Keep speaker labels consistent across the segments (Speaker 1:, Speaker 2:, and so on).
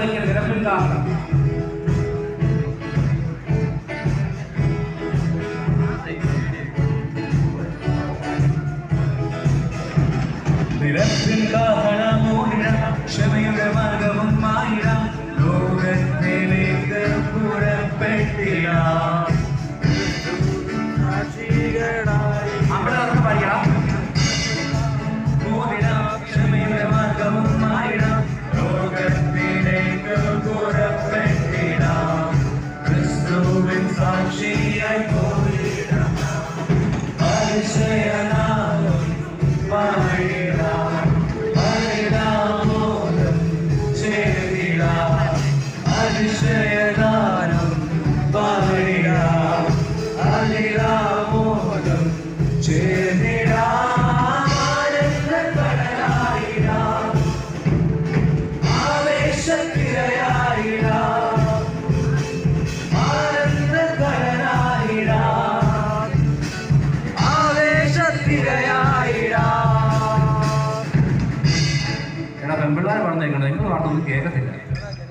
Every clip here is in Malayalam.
Speaker 1: வைக்கிற சிறப்பின் காரணம் നിരപ്പിൻ കാരണമൂടിടം ക്ഷമയുടെ മാർഗവും മായിടം. ലോകത്തിലേക്ക് പുറപ്പെട്ടിടാം.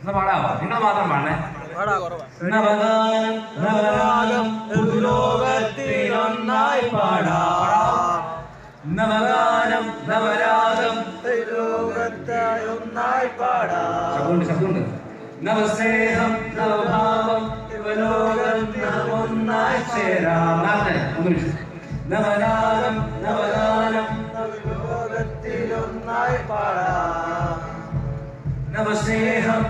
Speaker 1: എന്നാ പാടാവാ നിങ്ങൾ മാത്രം പാടണേ നവഗാനം, നവരാഗം,
Speaker 2: ലോകത്തിലൊന്നായി പാടാം
Speaker 1: നവഗാനം നവരാഗം
Speaker 2: ലോകത്തായി ഒന്നായി പാടാം
Speaker 1: ശബ്ദമുണ്ട് ശബ്ദമുണ്ട് നവസ്നേഹം നവഭാവം ഇവലോകം ഒന്നായി ചേരാം ഒന്ന് നവരാഗം നവഗാനം
Speaker 2: ലോകത്തിലൊന്നായി പാടാം
Speaker 1: നവസ്നേഹം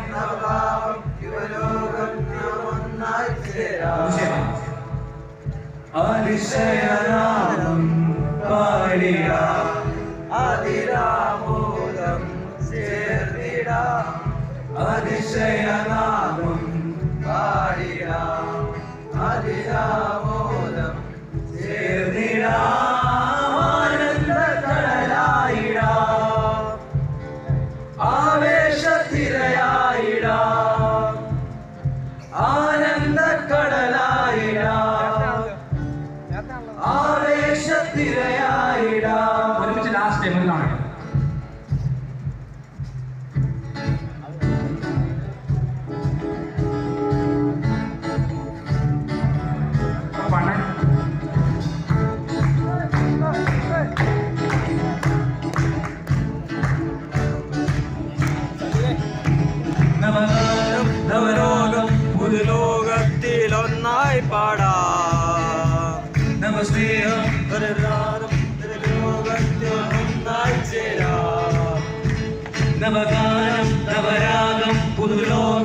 Speaker 1: അതിശയനാമം പാടിടാം.
Speaker 2: അതിരാമോദം ചേർന്നിടാം
Speaker 1: അതിശയനാമം
Speaker 2: പാടിടാം. അതിരാമോദം
Speaker 1: ആനന്ദ ആനന്ദക്കടലായിടാം ആവേശത്തിരയായിടാം ആവേശത്തിരയായിടാം ഒരുമിച്ച് ലാസ്റ്റ് ടൈമിൽ കാണാം. നവരോഗം
Speaker 2: പുതുലോകത്തിലൊന്നായി പാടാം.
Speaker 1: നവസ്നേഹം
Speaker 2: ഒരു രാഗം ലോകത്തിലൊന്നായി ചേരാം
Speaker 1: നവഗാനം നവരാഗം പുതുലോകത്തിലൊന്നായി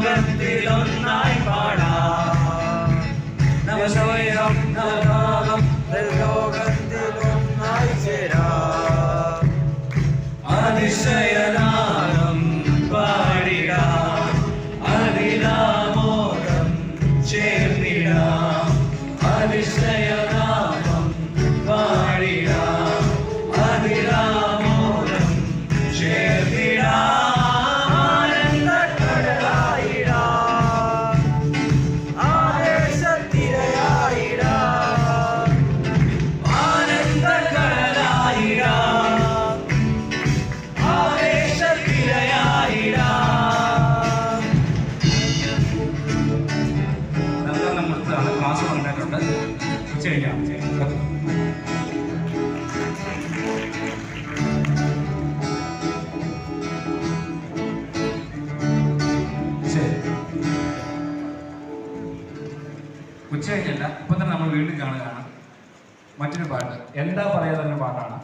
Speaker 1: ഉച്ച കഴിഞ്ഞല്ല ഇപ്പൊ തന്നെ നമ്മൾ വീണ്ടും കാണുകയാണ്. മറ്റൊരു പാട്ട്. എന്താ പറയാ തന്നെ പാട്ടാണ്.